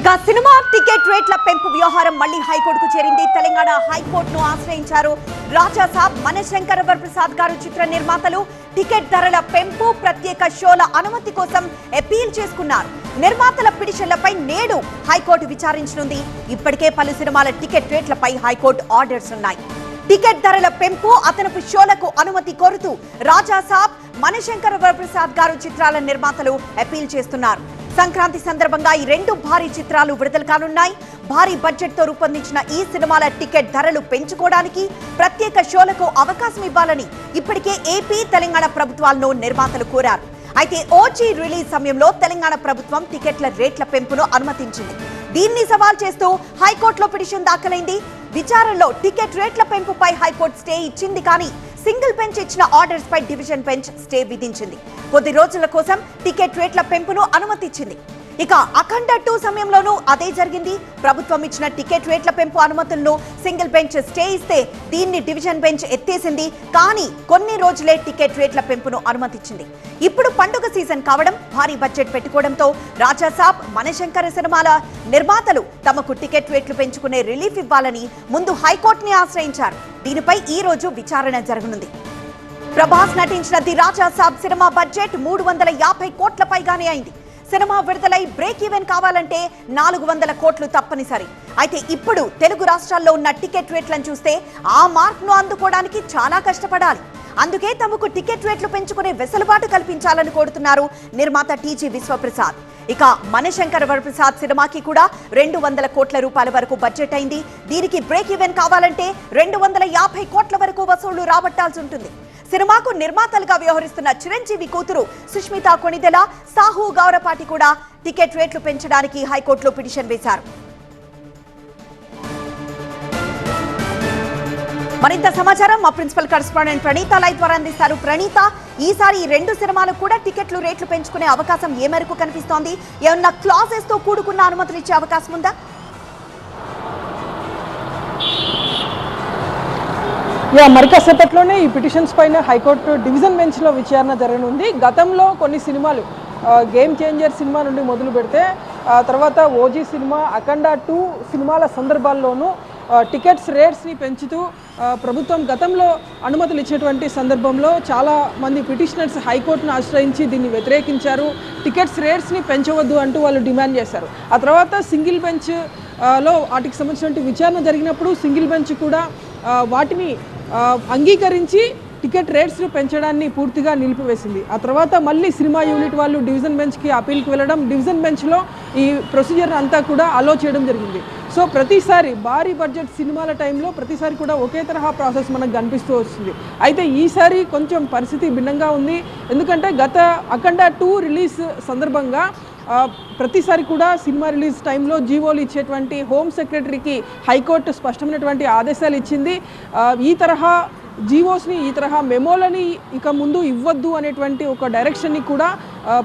ఇక cinema ticket రేట్ల పెంపు వ్యవహారం మళ్ళీ హైకోర్టుకు చేరింది. తెలంగాణ హైకోర్టును ఆశ్రయించారు రాజా సాబ్ మనశంకర ప్రసాద్ గారు చిత్ర నిర్మాతలు. టికెట్ ధరల పెంపు ప్రత్యేక షోల అనుమతి కోసం అపీల్ చేసుకున్నారు. నిర్మాతల పిటిషన్లపై నేడు హైకోర్టు విచారించనుంది. ఇప్పటికే పలు సినిమాల టికెట్ రేట్లపై హైకోర్టు ఆర్డర్స్ ఉన్నాయి. టికెట్ ధరల పెంపు అతనపు షోలకు అనుమతి కోరుతూ రాజా సాబ్ మనశంకర వరప్రసాద్ గారు చిత్రాల నిర్మాతలు అపీల్ చేస్తున్నారు. సంక్రాంతి సందర్భంగా ఈ రెండు భారీ చిత్రాలు విడుదల కానున్నాయి. భారీ బడ్జెట్తో రూపొందించిన ఈ సినిమాల టికెట్ ధరలు పెంచుకోవడానికి ప్రత్యేక షోలకు అవకాశం ఇవ్వాలని ఇప్పటికే ఏపీ తెలంగాణ ప్రభుత్వాలను నిర్మాతలు కోరారు. అయితే ఓజీ రిలీజ్ సమయంలో తెలంగాణ ప్రభుత్వం టికెట్ల రేట్ల పెంపును అనుమతించింది. దీన్ని సవాల్ చేస్తూ హైకోర్టులో పిటిషన్ దాఖలైంది. విచారణలో టికెట్ రేట్ల పెంపుపై హైకోర్టు స్టే ఇచ్చింది కానీ సింగిల్ బెంచ్ ఇచ్చిన ఆర్డర్స్ పై డివిజన్ బెంచ్ స్టే విధించింది. కొద్ది రోజుల కోసం టికెట్ రేట్ల పెంపును అనుమతిచ్చింది ఇక అఖండ టూ సమయంలోనూ అదే జరిగింది. ప్రభుత్వం ఇచ్చిన టికెట్ రేట్ల పెంపు అనుమతులను సింగిల్ బెంచ్ స్టే ఇస్తే దీన్ని డివిజన్ బెంచ్ ఎత్తేసింది. కానీ కొన్ని రోజులే టికెట్ రేట్ల పెంపును అనుమతిచ్చింది. ఇప్పుడు పండుగ సీజన్ కావడం భారీ బడ్జెట్ పెట్టుకోవడంతో రాజాసాబ్ మనశంకర సినిమాల నిర్మాతలు తమకు టికెట్ రేట్లు పెంచుకునే రిలీఫ్ ఇవ్వాలని ముందు హైకోర్టుని ఆశ్రయించారు. దీనిపై ఈ రోజు విచారణ జరగనుంది. ప్రభాస్ నటించిన the Raja Saab cinema budget మూడు వందల యాభై కోట్ల పైగానే అయింది. సినిమా విడుదలై బ్రేక్ ఈవెన్ కావాలంటే నాలుగు వందల కోట్లు తప్పనిసరి. అయితే ఇప్పుడు తెలుగు రాష్ట్రాల్లో ఉన్న టికెట్ రేట్లను చూస్తే ఆ మార్క్ను అందుకోవడానికి చాలా కష్టపడాలి. అందుకే తమకు టికెట్ రేట్లు పెంచుకునే వెసులుబాటు కల్పించాలని కోరుతున్నారు నిర్మాత టీజీ విశ్వప్రసాద్. ఇక మణిశంకర్ వరప్రసాద్ సినిమాకి కూడా రెండు వందల కోట్ల రూపాయల వరకు బడ్జెట్ అయింది. దీనికి బ్రేక్ ఈవెన్ కావాలంటే రెండు వందల యాభై కోట్ల వరకు వసూళ్ళు రాబట్టాల్సి ఉంటుంది. సినిమాకు నిర్మాతలుగా వ్యవహరిస్తున్న చిరంజీవి కూతురు సుష్మిత కొణిదెల సాహు గౌరపాటి కూడా టికెట్ రేట్లు పెంచడానికి హైకోర్టులో పిటిషన్ వేశారు. మరింత సమాచారం మా ప్రిన్సిపల్ కరెస్పాండెంట్ ప్రణీత లైవ్ ద్వారా అందిస్తారు. ప్రణీత ఈసారి ఈ రెండు సినిమాలకు కూడా టికెట్లు రేట్లు పెంచుకునే అవకాశం ఏ మేరకు కనిపిస్తోంది? ఏమన్నా క్లాసెస్తో కూడుకున్న అనుమతులు ఇచ్చే అవకాశం ఉందా? యా మరి కాసేపట్లోనే ఈ పిటిషన్స్ పైన హైకోర్టు డివిజన్ బెంచ్లో విచారణ జరగనుంది. గతంలో కొన్ని సినిమాలు గేమ్ చేంజర్ సినిమా నుండి మొదలు పెడితే ఆ తర్వాత ఓజీ సినిమా అఖండ టూ సినిమాల సందర్భాల్లోనూ టికెట్స్ రేట్స్ని పెంచుతూ ప్రభుత్వం గతంలో అనుమతులు ఇచ్చేటువంటి సందర్భంలో చాలా మంది పిటిషనర్స్ హైకోర్టును ఆశ్రయించి దీన్ని వ్యతిరేకించారు. టికెట్స్ రేట్స్ని పెంచవద్దు అంటూ వాళ్ళు డిమాండ్ చేశారు. ఆ తర్వాత సింగిల్ బెంచ్లో వాటికి సంబంధించినటువంటి విచారణ జరిగినప్పుడు సింగిల్ బెంచ్ కూడా వాటిని అంగీకరించి టికెట్ రేట్స్ను పెంచడాన్ని పూర్తిగా నిలిపివేసింది. ఆ తర్వాత మళ్ళీ సినిమా యూనిట్ వాళ్ళు డివిజన్ బెంచ్కి అపీల్కి వెళ్ళడం డివిజన్ బెంచ్లో ఈ ప్రొసీజర్ అంతా కూడా అలో చేయడం జరిగింది. సో ప్రతిసారి భారీ బడ్జెట్ సినిమాల టైంలో ప్రతిసారి కూడా ఒకే తరహా ప్రాసెస్ మనకు కనిపిస్తూ వస్తుంది. అయితే ఈసారి కొంచెం పరిస్థితి భిన్నంగా ఉంది. ఎందుకంటే గత అఖండ టూ రిలీజ్ సందర్భంగా ప్రతిసారి కూడా సినిమా రిలీజ్ టైంలో జీవోలు ఇచ్చేటువంటి హోమ్ సెక్రటరీకి హైకోర్టు స్పష్టమైనటువంటి ఆదేశాలు ఇచ్చింది. ఈ తరహా జీవోస్ని ఈ తరహా మెమోలని ఇక ముందు ఇవ్వద్దు అనేటువంటి ఒక డైరెక్షన్ని కూడా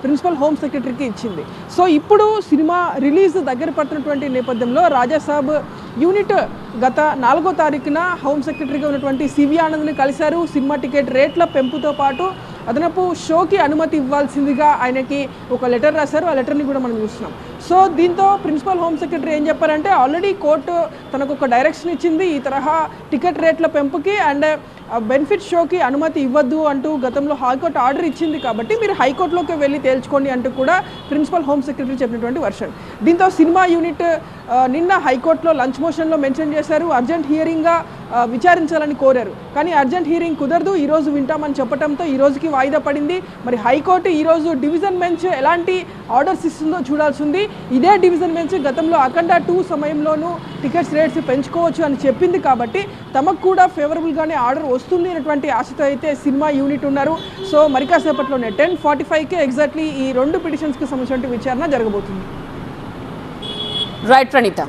ప్రిన్సిపల్ హోమ్ సెక్రటరీకి ఇచ్చింది. సో ఇప్పుడు సినిమా రిలీజ్ దగ్గర పడుతున్నటువంటి నేపథ్యంలో రాజాసాబ్ యూనిట్ గత నాలుగో తారీఖున హోమ్ సెక్రటరీగా ఉన్నటువంటి సివి ఆనంద్ని కలిశారు. సినిమా టికెట్ రేట్ల పెంపుతో పాటు అదనపు షోకి అనుమతి ఇవ్వాల్సిందిగా ఆయనకి ఒక లెటర్ రాశారు. ఆ లెటర్ని కూడా మనం చూస్తున్నాం. సో దీంతో ప్రిన్సిపల్ హోమ్ సెక్రటరీ ఏం చెప్పారంటే ఆల్రెడీ కోర్టు తనకు ఒక డైరెక్షన్ ఇచ్చింది ఈ తరహా టికెట్ రేట్ల పెంపుకి అండ్ బెనిఫిట్ షోకి అనుమతి ఇవ్వద్దు అంటూ గతంలో హైకోర్టు ఆర్డర్ ఇచ్చింది కాబట్టి మీరు హైకోర్టులోకి వెళ్ళి తేల్చుకోండి అంటూ కూడా ప్రిన్సిపల్ హోమ్ సెక్రటరీ చెప్పినటువంటి వర్షన్. దీంతో సినిమా యూనిట్ నిన్న హైకోర్టులో లంచ్ మోషన్లో మెన్షన్ చేశారు. అర్జెంట్ హియరింగ్గా విచారించాలని కోరారు. కానీ అర్జెంట్ హీరింగ్ కుదరదు. ఈరోజు వింటామని చెప్పడంతో ఈ రోజుకి వాయిదా పడింది. మరి హైకోర్టు ఈరోజు డివిజన్ బెంచ్ ఎలాంటి ఆర్డర్స్ ఇస్తుందో చూడాల్సింది ఇదే డివిజన్ బెంచ్ గతంలో అఖండ టూ సమయంలోనూ టికెట్స్ రేట్స్ పెంచుకోవచ్చు అని చెప్పింది కాబట్టి తమకు కూడా ఫేవరబుల్గానే ఆర్డర్ వస్తుంది అనేటువంటి ఆశతో అయితే సినిమా యూనిట్ ఉన్నారు. సో మరి కాసేపట్లోనే టెన్ ఫార్టీ ఫైవ్కి ఎగ్జాక్ట్లీ ఈ రెండు పిటిషన్స్కి సంబంధించిన విచారణ జరగబోతుంది. రైట్ ప్రణీత.